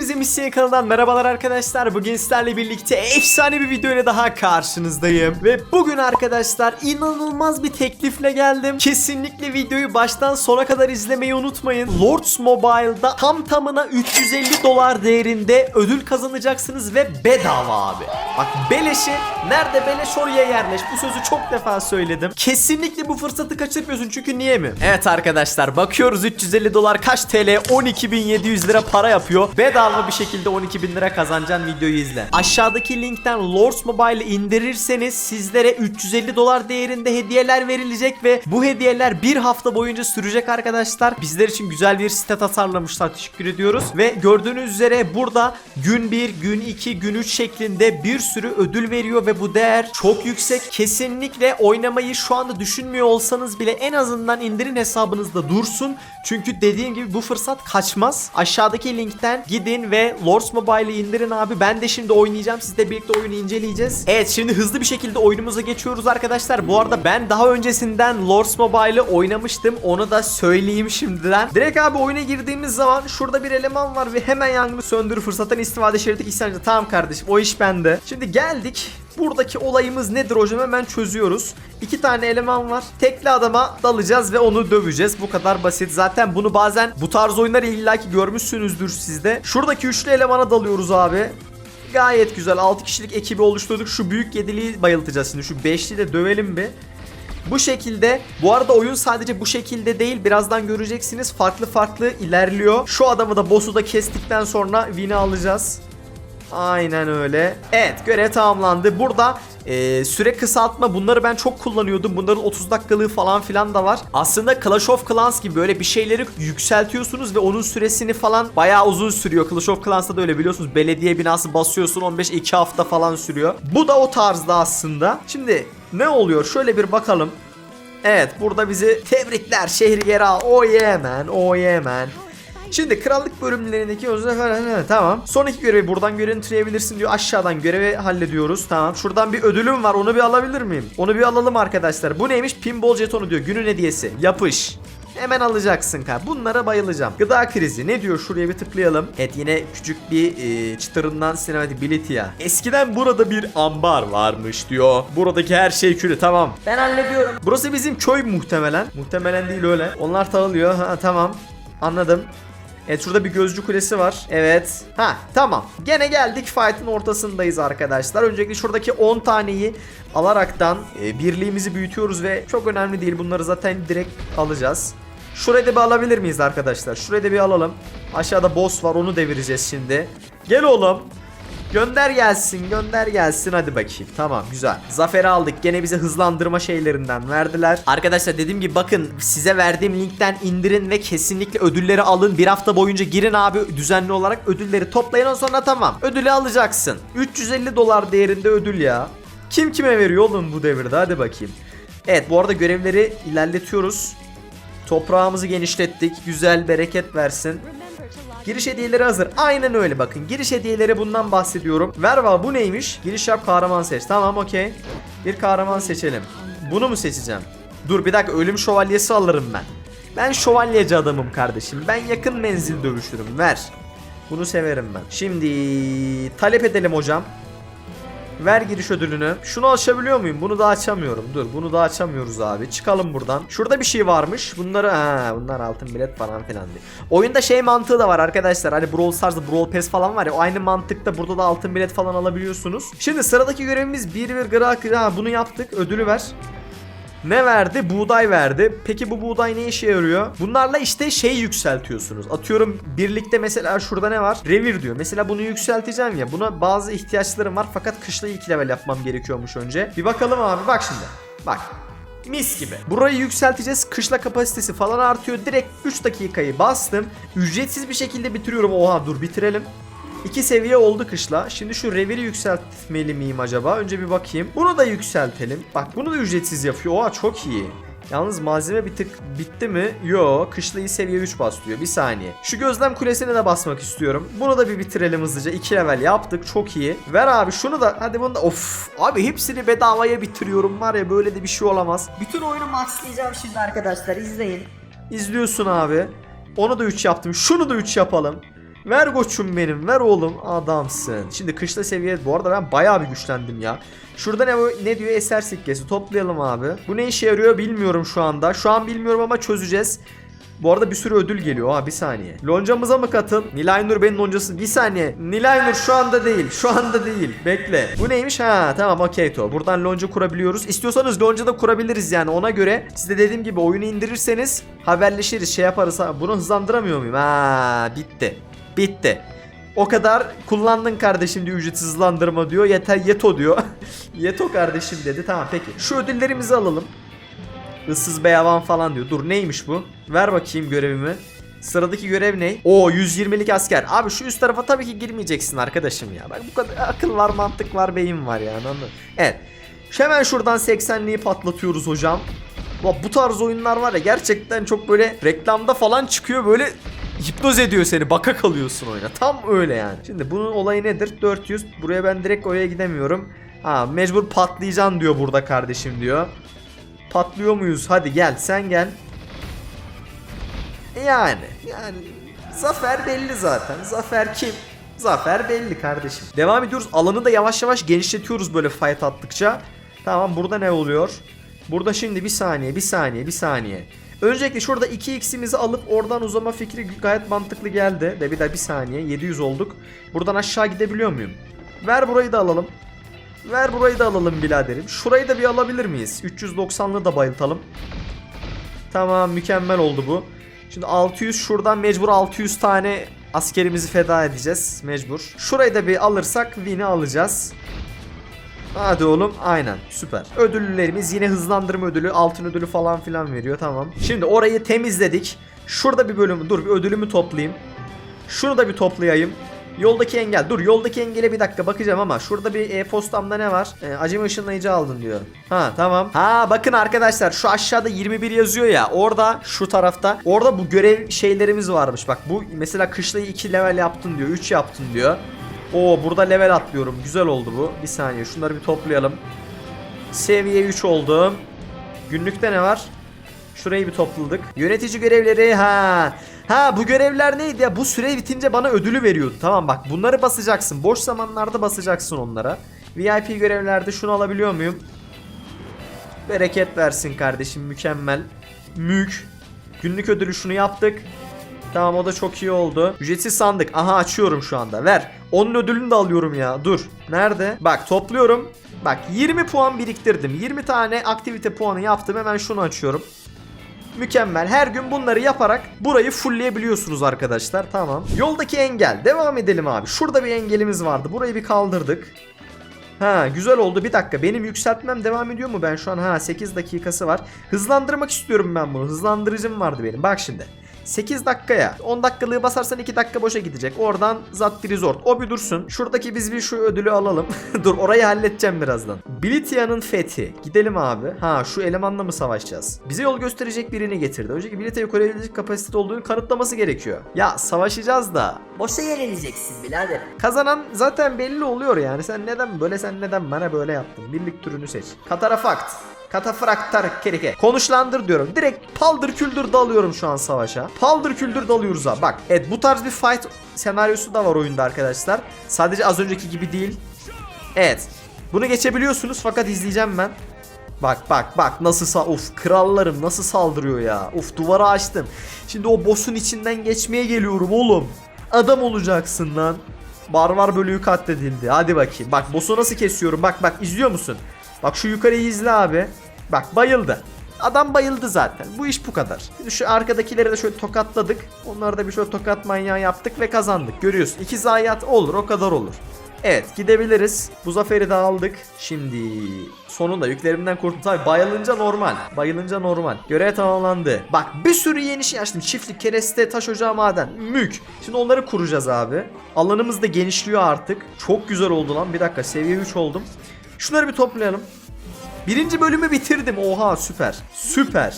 Hepinize Misyon kanalından merhabalar arkadaşlar. Bugün sizlerle birlikte efsane bir video ile daha karşınızdayım. Ve bugün arkadaşlar inanılmaz bir teklifle geldim. Kesinlikle videoyu baştan sona kadar izlemeyi unutmayın. Lords Mobile'da tam tamına 350 dolar değerinde ödül kazanacaksınız ve bedava abi. Bak beleşi nerede beleş oraya yerleş. Bu sözü çok defa söyledim. Kesinlikle bu fırsatı kaçırmıyorsun çünkü niye mi? Evet arkadaşlar bakıyoruz 350 dolar kaç TL? 12.700 lira para yapıyor. Bedava bir şekilde 12.000 lira kazanacaksın videoyu izle. Aşağıdaki linkten Lords Mobile'ı indirirseniz sizlere 350 dolar değerinde hediyeler verilecek ve bu hediyeler bir hafta boyunca sürecek arkadaşlar. Bizler için güzel bir site tasarlamışlar. Teşekkür ediyoruz. Ve gördüğünüz üzere burada gün 1, gün 2, gün 3 şeklinde bir sürü ödül veriyor ve bu değer çok yüksek. Kesinlikle oynamayı şu anda düşünmüyor olsanız bile en azından indirin hesabınızda dursun. Çünkü dediğim gibi bu fırsat kaçmaz. Aşağıdaki linkten gidin ve Lords Mobile'ı indirin abi. Ben de şimdi oynayacağım. Sizle birlikte oyunu inceleyeceğiz. Evet şimdi hızlı bir şekilde oyunumuza geçiyoruz arkadaşlar. Bu arada ben daha öncesinden Lords Mobile'ı oynamıştım. Onu da söyleyeyim şimdiden. Direkt abi oyuna girdiğimiz zaman şurada bir eleman var ve hemen yangını söndür fırsattan istifade şeridi isyancı. Tamam kardeşim o iş bende. Şimdi geldik. Buradaki olayımız nedir hocam hemen çözüyoruz. İki tane eleman var. Tekli adama dalacağız ve onu döveceğiz. Bu kadar basit. Zaten bunu bazen bu tarz oyunları illaki görmüşsünüzdür sizde. Şuradaki üçlü elemana dalıyoruz abi. Gayet güzel. 6 kişilik ekibi oluşturduk. Şu büyük yediliği bayıltacağız şimdi. Şu beşli de dövelim bir. Bu şekilde bu arada oyun sadece bu şekilde değil birazdan göreceksiniz farklı farklı ilerliyor. Şu adamı da boss'u da kestikten sonra win'i alacağız. Aynen öyle. Evet görev tamamlandı. Burada e, süre kısaltma bunları ben çok kullanıyordum. Bunların 30 dakikalığı falan filan da var. Aslında Clash of Clans gibi böyle bir şeyleri yükseltiyorsunuz ve onun süresini falan bayağı uzun sürüyor. Clash of Clans'ta da öyle biliyorsunuz. Belediye binası basıyorsun 15-2 hafta falan sürüyor. Bu da o tarzda aslında. Şimdi ne oluyor? Şöyle bir bakalım. Evet burada bizi tebrikler şehri geri al. Oh yeah man. Oh yeah man. Şimdi krallık bölümlerindeki özel tamam. Sonraki görevi buradan görüntüleyebilirsin diyor. Aşağıdan görevi hallediyoruz. Tamam. Şuradan bir ödülüm var. Onu bir alabilir miyim? Onu bir alalım arkadaşlar. Bu neymiş? Pinball jetonu diyor. Günün hediyesi. Yapış. Hemen alacaksın ka. Bunlara bayılacağım. Gıda krizi. Ne diyor? Şuraya bir tıklayalım. Evet yine küçük bir e, çıtırından cinematability ya. Eskiden burada bir ambar varmış diyor. Buradaki her şey külü. Tamam. Ben hallediyorum. Burası bizim köy muhtemelen. Muhtemelen değil öyle. Onlar tağılıyor. Ha tamam. Anladım. Evet şurada bir gözcü kulesi var. Evet. Ha tamam. Gene geldik fight'ın ortasındayız arkadaşlar. Öncelikle şuradaki 10 taneyi alaraktan e, birliğimizi büyütüyoruz ve çok önemli değil. Bunları zaten direkt alacağız. Şurayı da bir alabilir miyiz arkadaşlar? Şurayı da bir alalım. Aşağıda boss var onu devireceğiz şimdi. Gel oğlum. Gönder gelsin gönder gelsin. Hadi bakayım. Tamam güzel. Zaferi aldık. Gene bize hızlandırma şeylerinden verdiler. Arkadaşlar dediğim gibi bakın size verdiğim linkten indirin ve kesinlikle ödülleri alın. Bir hafta boyunca girin abi düzenli olarak ödülleri toplayın. Ondan sonra tamam Ödülü alacaksın. 350 dolar değerinde ödül ya. Kim kime veriyor oğlum bu devirde? Hadi bakayım. Evet bu arada görevleri ilerletiyoruz. Toprağımızı genişlettik. Güzel bereket versin Giriş hediyeleri hazır. Aynen öyle bakın. Giriş hediyeleri bundan bahsediyorum. Verva bu neymiş? Giriş yap kahraman seç. Tamam okey. Bir kahraman seçelim. Bunu mu seçeceğim? Dur bir dakika ölüm şövalyesi alırım ben. Ben şövalyeci adamım kardeşim. Ben yakın menzil dövüşürüm. Ver. Bunu severim ben. Şimdi talep edelim hocam. Ver giriş ödülünü. Şunu açabiliyor muyum? Bunu da açamıyorum. Dur bunu da açamıyoruz abi. Çıkalım buradan. Şurada bir şey varmış. Bunları ha bunlar altın bilet falan filan diye. Oyunda şey mantığı da var arkadaşlar. Hani Brawl Stars'da Brawl Pass falan var ya. Aynı mantıkta burada da altın bilet falan alabiliyorsunuz. Şimdi sıradaki görevimiz bir bir gra ha bunu yaptık. Ödülü ver. Ne verdi? Buğday verdi. Peki bu buğday ne işe yarıyor? Bunlarla işte şey yükseltiyorsunuz. Atıyorum birlikte mesela şurada ne var? Revir diyor. Mesela bunu yükselteceğim ya. Buna bazı ihtiyaçlarım var fakat kışla ilk level yapmam gerekiyormuş önce. Bir bakalım abi bak şimdi. Bak. Mis gibi. Burayı yükselteceğiz. Kışla kapasitesi falan artıyor. Direkt 3 dakikayı bastım. Ücretsiz bir şekilde bitiriyorum. Oha dur bitirelim. İki seviye oldu kışla. Şimdi şu reviri yükseltmeli miyim acaba? Önce bir bakayım. Bunu da yükseltelim. Bak bunu da ücretsiz yapıyor. Oha çok iyi. Yalnız malzeme bir tık bitti mi? Yo, kışlayı seviye 3 bastırıyor. Bir saniye. Şu gözlem kulesine de basmak istiyorum. Bunu da bir bitirelim hızlıca. 2 level yaptık. Çok iyi. Ver abi şunu da. Hadi bunu da. Of. Abi hepsini bedavaya bitiriyorum var ya böyle de bir şey olamaz. Bütün oyunu maxlayacağım şimdi arkadaşlar izleyin. İzliyorsun abi. Onu da 3 yaptım. Şunu da 3 yapalım. Ver koçum benim ver oğlum adamsın. Şimdi kışla seviye bu arada ben bayağı bir güçlendim ya. Şurada ne, ne diyor eser sikkesi toplayalım abi. Bu ne işe yarıyor bilmiyorum şu anda. Şu an bilmiyorum ama çözeceğiz. Bu arada bir sürü ödül geliyor. Ha bir saniye. Loncamıza mı katıl? Nilaynur benim loncası. Bir saniye. Nilaynur şu anda değil. Şu anda değil. Bekle. Bu neymiş? Ha tamam okey to. Buradan lonca kurabiliyoruz. İstiyorsanız lonca da kurabiliriz yani ona göre. Siz de dediğim gibi oyunu indirirseniz haberleşiriz. Şey yaparız. Ha, bunu hızlandıramıyor muyum? Ha bitti. Bitti. O kadar kullandın kardeşim diyor ücretsiz hızlandırma diyor. Yeter yeto diyor. yeto kardeşim dedi. Tamam peki. Şu ödüllerimizi alalım. Issız beyavan falan diyor. Dur neymiş bu? Ver bakayım görevimi. Sıradaki görev ne? Oo 120'lik asker. Abi şu üst tarafa tabii ki girmeyeceksin arkadaşım ya. Bak bu kadar akıl var, mantık var, beyin var yani anladın. Evet. Hemen şuradan 80'liği patlatıyoruz hocam. Bak bu tarz oyunlar var ya gerçekten çok böyle reklamda falan çıkıyor böyle hipnoz ediyor seni. Baka kalıyorsun oyuna. Tam öyle yani. Şimdi bunun olayı nedir? 400. Buraya ben direkt oraya gidemiyorum. Ha mecbur patlayacaksın diyor burada kardeşim diyor. Patlıyor muyuz? Hadi gel sen gel. Yani yani zafer belli zaten. Zafer kim? Zafer belli kardeşim. Devam ediyoruz. Alanı da yavaş yavaş genişletiyoruz böyle fight attıkça. Tamam burada ne oluyor? Burada şimdi bir saniye, bir saniye, bir saniye. Öncelikle şurada 2x'imizi alıp oradan uzama fikri gayet mantıklı geldi. De bir daha bir saniye 700 olduk. Buradan aşağı gidebiliyor muyum? Ver burayı da alalım. Ver burayı da alalım biraderim. Şurayı da bir alabilir miyiz? 390'lı da bayıltalım. Tamam mükemmel oldu bu. Şimdi 600 şuradan mecbur 600 tane askerimizi feda edeceğiz. Mecbur. Şurayı da bir alırsak win'i alacağız. Hadi oğlum aynen süper. Ödüllerimiz yine hızlandırma ödülü altın ödülü falan filan veriyor tamam. Şimdi orayı temizledik. Şurada bir bölümü dur bir ödülümü toplayayım. Şunu da bir toplayayım. Yoldaki engel. Dur yoldaki engele bir dakika bakacağım ama şurada bir e-postamda ne var? E, acemi ışınlayıcı aldın diyor. Ha tamam. Ha bakın arkadaşlar şu aşağıda 21 yazıyor ya. Orada şu tarafta. Orada bu görev şeylerimiz varmış. Bak bu mesela kışlayı 2 level yaptın diyor. 3 yaptın diyor. Oo burada level atlıyorum. Güzel oldu bu. Bir saniye şunları bir toplayalım. Seviye 3 oldum. Günlükte ne var? Şurayı bir topladık. Yönetici görevleri ha. Ha bu görevler neydi ya? Bu süre bitince bana ödülü veriyordu. Tamam bak bunları basacaksın. Boş zamanlarda basacaksın onlara. VIP görevlerde şunu alabiliyor muyum? Bereket versin kardeşim mükemmel. Mük. Günlük ödülü şunu yaptık. Tamam o da çok iyi oldu. Ücretsiz sandık. Aha açıyorum şu anda. Ver. Onun ödülünü de alıyorum ya. Dur. Nerede? Bak topluyorum. Bak 20 puan biriktirdim. 20 tane aktivite puanı yaptım. Hemen şunu açıyorum. Mükemmel. Her gün bunları yaparak burayı fullleyebiliyorsunuz arkadaşlar. Tamam. Yoldaki engel. Devam edelim abi. Şurada bir engelimiz vardı. Burayı bir kaldırdık. Ha güzel oldu. Bir dakika. Benim yükseltmem devam ediyor mu? Ben şu an ha 8 dakikası var. Hızlandırmak istiyorum ben bunu. Hızlandırıcım vardı benim. Bak şimdi. 8 dakikaya 10 dakikalığı basarsan 2 dakika boşa gidecek. Oradan Zat Resort. O bir dursun. Şuradaki biz bir şu ödülü alalım. Dur orayı halledeceğim birazdan. Bilitia'nın fethi. Gidelim abi. Ha şu elemanla mı savaşacağız? Bize yol gösterecek birini getirdi. Önceki Bilitia'yı koruyabilecek kapasitede olduğunu kanıtlaması gerekiyor. Ya savaşacağız da. Boşa yenileceksin birader. Kazanan zaten belli oluyor yani. Sen neden böyle sen neden bana böyle yaptın? Birlik türünü seç. Katarafakt. Katafraktar kerike. Konuşlandır diyorum. Direkt paldır küldür dalıyorum şu an savaşa. Paldır küldür dalıyoruz ha. Bak. Evet bu tarz bir fight senaryosu da var oyunda arkadaşlar. Sadece az önceki gibi değil. Evet. Bunu geçebiliyorsunuz fakat izleyeceğim ben. Bak bak bak nasıl sa of krallarım nasıl saldırıyor ya. Of duvara açtım. Şimdi o boss'un içinden geçmeye geliyorum oğlum. Adam olacaksın lan. Barbar bölüğü katledildi. Hadi bakayım. Bak boss'u nasıl kesiyorum. Bak bak izliyor musun? Bak şu yukarıyı izle abi. Bak bayıldı. Adam bayıldı zaten. Bu iş bu kadar. Şimdi şu arkadakileri de şöyle tokatladık. Onları da bir şöyle tokat manyağı yaptık ve kazandık. Görüyorsun. İki zayiat olur o kadar olur. Evet gidebiliriz. Bu zaferi de aldık. Şimdi sonunda yüklerimden kurtuldum. Tabii bayılınca normal. Bayılınca normal. Görev tamamlandı. Bak bir sürü yeni şey açtım. Çiftlik, kereste, taş ocağı, maden. Mük. Şimdi onları kuracağız abi. Alanımız da genişliyor artık. Çok güzel oldu lan. Bir dakika seviye 3 oldum. Şunları bir toplayalım. Birinci bölümü bitirdim. Oha süper. Süper.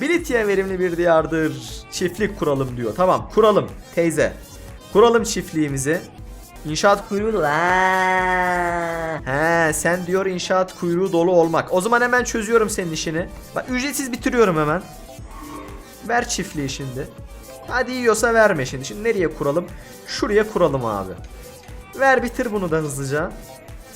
Bilitya verimli bir diyardır. Çiftlik kuralım diyor. Tamam kuralım teyze. Kuralım çiftliğimizi. İnşaat kuyruğu. He sen diyor inşaat kuyruğu dolu olmak. O zaman hemen çözüyorum senin işini. Bak ücretsiz bitiriyorum hemen. Ver çiftliği şimdi. Hadi yiyorsa verme şimdi. Şimdi nereye kuralım? Şuraya kuralım abi. Ver bitir bunu da hızlıca.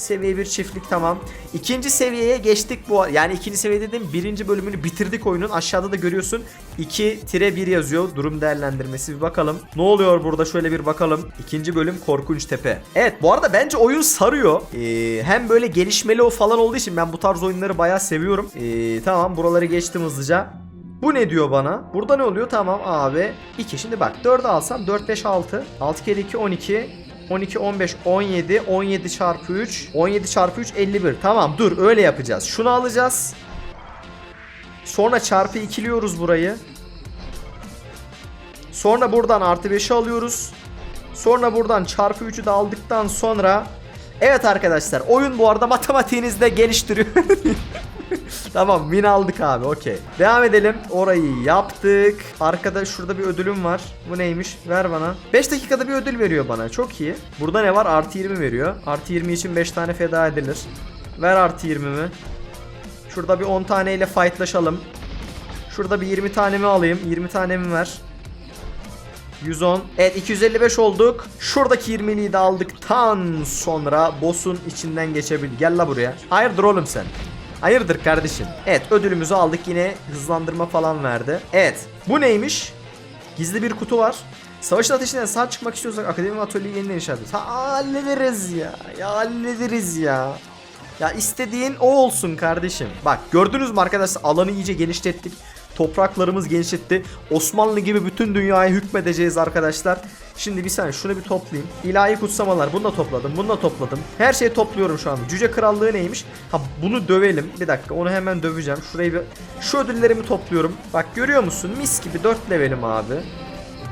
Seviye bir çiftlik tamam. İkinci seviyeye geçtik bu yani ikinci seviye dedim birinci bölümünü bitirdik oyunun. Aşağıda da görüyorsun 2-1 yazıyor durum değerlendirmesi bir bakalım. Ne oluyor burada şöyle bir bakalım. İkinci bölüm Korkunç Tepe. Evet bu arada bence oyun sarıyor. Ee, hem böyle gelişmeli o falan olduğu için ben bu tarz oyunları bayağı seviyorum. Ee, tamam buraları geçtim hızlıca. Bu ne diyor bana? Burada ne oluyor? Tamam abi. 2. Şimdi bak 4'ü alsam 4 5 6. 6 kere 2 12. 12 15 17 17 çarpı 3 17 çarpı 3 51 tamam dur öyle yapacağız. Şunu alacağız. Sonra çarpı ikiliyoruz burayı. Sonra buradan artı 5'i alıyoruz. Sonra buradan çarpı 3'ü de aldıktan sonra evet arkadaşlar oyun bu arada matematiğinizi de geliştiriyor Tamam win aldık abi okey. Devam edelim. Orayı yaptık. Arkada şurada bir ödülüm var. Bu neymiş? Ver bana. 5 dakikada bir ödül veriyor bana. Çok iyi. Burada ne var? Artı 20 veriyor. Artı 20 için 5 tane feda edilir. Ver artı 20'mi. Şurada bir 10 taneyle fightlaşalım. Şurada bir 20 tanemi alayım. 20 tanemi ver. 110. Evet 255 olduk. Şuradaki 20'liği de aldıktan sonra boss'un içinden geçebil. Gel la buraya. Hayırdır oğlum sen? Hayırdır kardeşim? Evet ödülümüzü aldık yine hızlandırma falan verdi. Evet bu neymiş? Gizli bir kutu var. Savaşın ateşinden sağ çıkmak istiyorsak akademi atölyeyi yeniden inşa ediyoruz. Ha hallederiz ya. Ya hallederiz ya. Ya istediğin o olsun kardeşim. Bak gördünüz mü arkadaşlar alanı iyice genişlettik. Topraklarımız genişletti. Osmanlı gibi bütün dünyaya hükmedeceğiz arkadaşlar. Şimdi bir saniye şunu bir toplayayım. İlahi kutsamalar bunu da topladım. Bunu da topladım. Her şeyi topluyorum şu anda. Cüce krallığı neymiş? Ha bunu dövelim. Bir dakika onu hemen döveceğim. Şurayı bir... Şu ödüllerimi topluyorum. Bak görüyor musun? Mis gibi 4 levelim abi.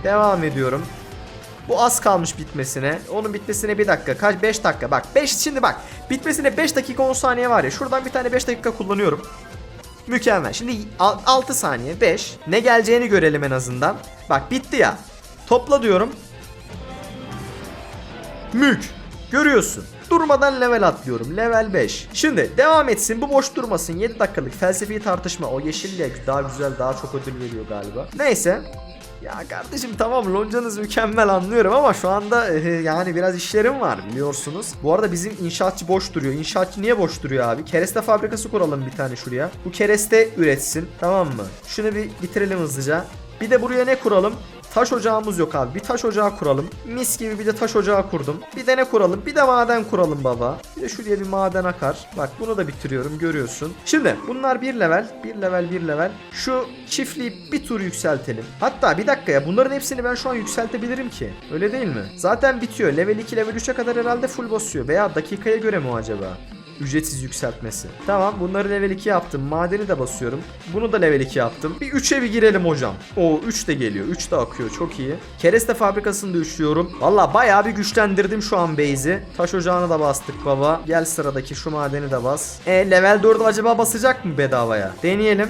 Devam ediyorum. Bu az kalmış bitmesine. Onun bitmesine bir dakika. Kaç? 5 dakika. Bak 5 şimdi bak. Bitmesine 5 dakika 10 saniye var ya. Şuradan bir tane 5 dakika kullanıyorum. Mükemmel. Şimdi 6 saniye 5. Ne geleceğini görelim en azından. Bak bitti ya. Topla diyorum. Mük. Görüyorsun. Durmadan level atlıyorum. Level 5. Şimdi devam etsin. Bu boş durmasın. 7 dakikalık felsefi tartışma. O yeşil daha güzel daha çok ödül veriyor galiba. Neyse. Ya kardeşim tamam loncanız mükemmel anlıyorum ama şu anda e, yani biraz işlerim var biliyorsunuz. Bu arada bizim inşaatçı boş duruyor. İnşaatçı niye boş duruyor abi? Kereste fabrikası kuralım bir tane şuraya. Bu kereste üretsin tamam mı? Şunu bir bitirelim hızlıca. Bir de buraya ne kuralım? Taş ocağımız yok abi. Bir taş ocağı kuralım. Mis gibi bir de taş ocağı kurdum. Bir de ne kuralım? Bir de maden kuralım baba. Bir de şuraya bir maden akar. Bak bunu da bitiriyorum görüyorsun. Şimdi bunlar bir level. Bir level bir level. Şu çiftliği bir tur yükseltelim. Hatta bir dakika ya bunların hepsini ben şu an yükseltebilirim ki. Öyle değil mi? Zaten bitiyor. Level 2 level 3'e kadar herhalde full basıyor. Veya dakikaya göre mi acaba? Ücretsiz yükseltmesi. Tamam bunları level 2 yaptım. Madeni de basıyorum. Bunu da level 2 yaptım. Bir 3'e bir girelim hocam. O 3 de geliyor. 3 de akıyor. Çok iyi. Kereste fabrikasını da üçlüyorum. Valla bayağı bir güçlendirdim şu an base'i. Taş ocağını da bastık baba. Gel sıradaki şu madeni de bas. E level 4'ü acaba basacak mı bedavaya? Deneyelim.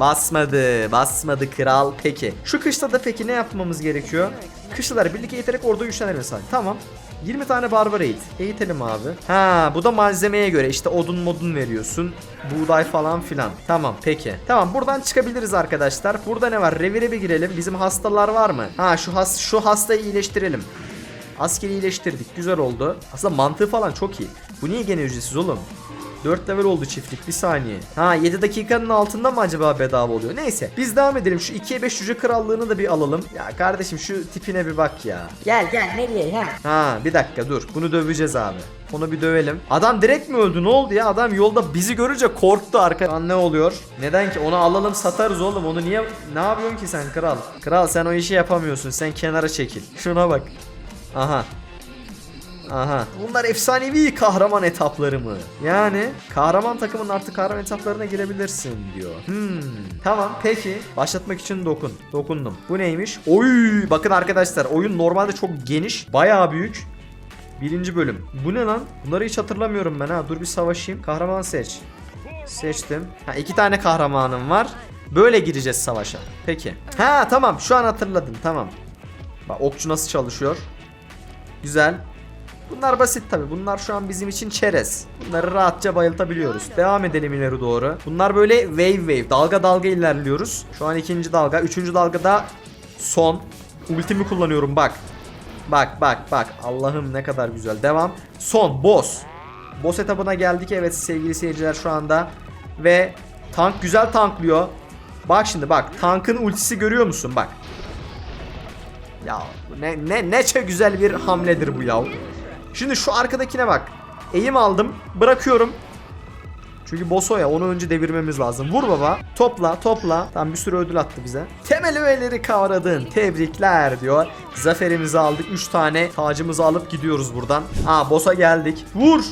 Basmadı. Basmadı kral. Peki. Şu kışta da peki ne yapmamız gerekiyor? Kışlaları birlikte eğiterek orada güçlenir sahip. Tamam. 20 tane barbar eğit. Eğitelim abi. Ha bu da malzemeye göre işte odun modun veriyorsun. Buğday falan filan. Tamam peki. Tamam buradan çıkabiliriz arkadaşlar. Burada ne var? Revire bir girelim. Bizim hastalar var mı? Ha şu has şu hastayı iyileştirelim. Askeri iyileştirdik. Güzel oldu. Aslında mantığı falan çok iyi. Bu niye gene ücretsiz oğlum? 4 level oldu çiftlik bir saniye. Ha 7 dakikanın altında mı acaba bedava oluyor? Neyse biz devam edelim. Şu 2'ye 5 cüce krallığını da bir alalım. Ya kardeşim şu tipine bir bak ya. Gel gel nereye ha? Ha bir dakika dur. Bunu döveceğiz abi. Onu bir dövelim. Adam direkt mi öldü? Ne oldu ya? Adam yolda bizi görünce korktu arka. Lan ne oluyor? Neden ki? Onu alalım satarız oğlum. Onu niye ne yapıyorsun ki sen kral? Kral sen o işi yapamıyorsun. Sen kenara çekil. Şuna bak. Aha. Aha. Bunlar efsanevi kahraman etapları mı? Yani kahraman takımın artık kahraman etaplarına girebilirsin diyor. Hmm. Tamam peki. Başlatmak için dokun. Dokundum. Bu neymiş? Oy! Bakın arkadaşlar oyun normalde çok geniş. Bayağı büyük. Birinci bölüm. Bu ne lan? Bunları hiç hatırlamıyorum ben ha. Dur bir savaşayım. Kahraman seç. Seçtim. Ha iki tane kahramanım var. Böyle gireceğiz savaşa. Peki. Ha tamam şu an hatırladım tamam. Bak okçu nasıl çalışıyor. Güzel. Bunlar basit tabi. Bunlar şu an bizim için çerez. Bunları rahatça bayıltabiliyoruz. Devam edelim ileri doğru. Bunlar böyle wave wave. Dalga dalga ilerliyoruz. Şu an ikinci dalga. Üçüncü dalgada Son. Ultimi kullanıyorum bak. Bak bak bak. Allah'ım ne kadar güzel. Devam. Son. Boss. Boss etabına geldik. Evet sevgili seyirciler şu anda. Ve tank güzel tanklıyor. Bak şimdi bak. Tankın ultisi görüyor musun? Bak. Ya ne ne neçe güzel bir hamledir bu ya. Şimdi şu arkadakine bak. Eğim aldım. Bırakıyorum. Çünkü boss o ya onu önce devirmemiz lazım. Vur baba. Topla topla. Tam bir sürü ödül attı bize. Temel öğeleri kavradın. Tebrikler diyor. Zaferimizi aldık. 3 tane tacımızı alıp gidiyoruz buradan. Aa boss'a geldik. Vur.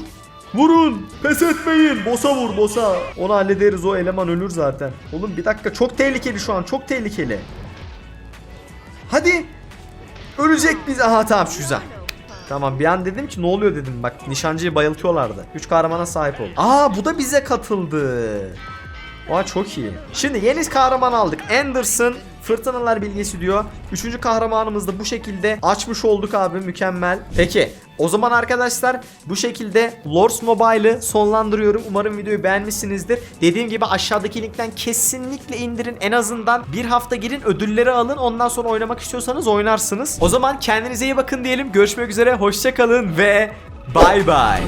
Vurun. Pes etmeyin. Boss'a vur boss'a. Onu hallederiz o eleman ölür zaten. Oğlum bir dakika çok tehlikeli şu an. Çok tehlikeli. Hadi. Ölecek biz. Aha tamam güzel. Tamam bir an dedim ki ne oluyor dedim bak nişancıyı bayıltıyorlardı. 3 kahramana sahip oldu. Aa bu da bize katıldı. Aa çok iyi. Şimdi yeni kahraman aldık. Anderson Fırtınalar bilgisi diyor. Üçüncü kahramanımız da bu şekilde açmış olduk abi mükemmel. Peki o zaman arkadaşlar bu şekilde Lords Mobile'ı sonlandırıyorum. Umarım videoyu beğenmişsinizdir. Dediğim gibi aşağıdaki linkten kesinlikle indirin. En azından bir hafta girin ödülleri alın. Ondan sonra oynamak istiyorsanız oynarsınız. O zaman kendinize iyi bakın diyelim. Görüşmek üzere. Hoşçakalın ve bay bay.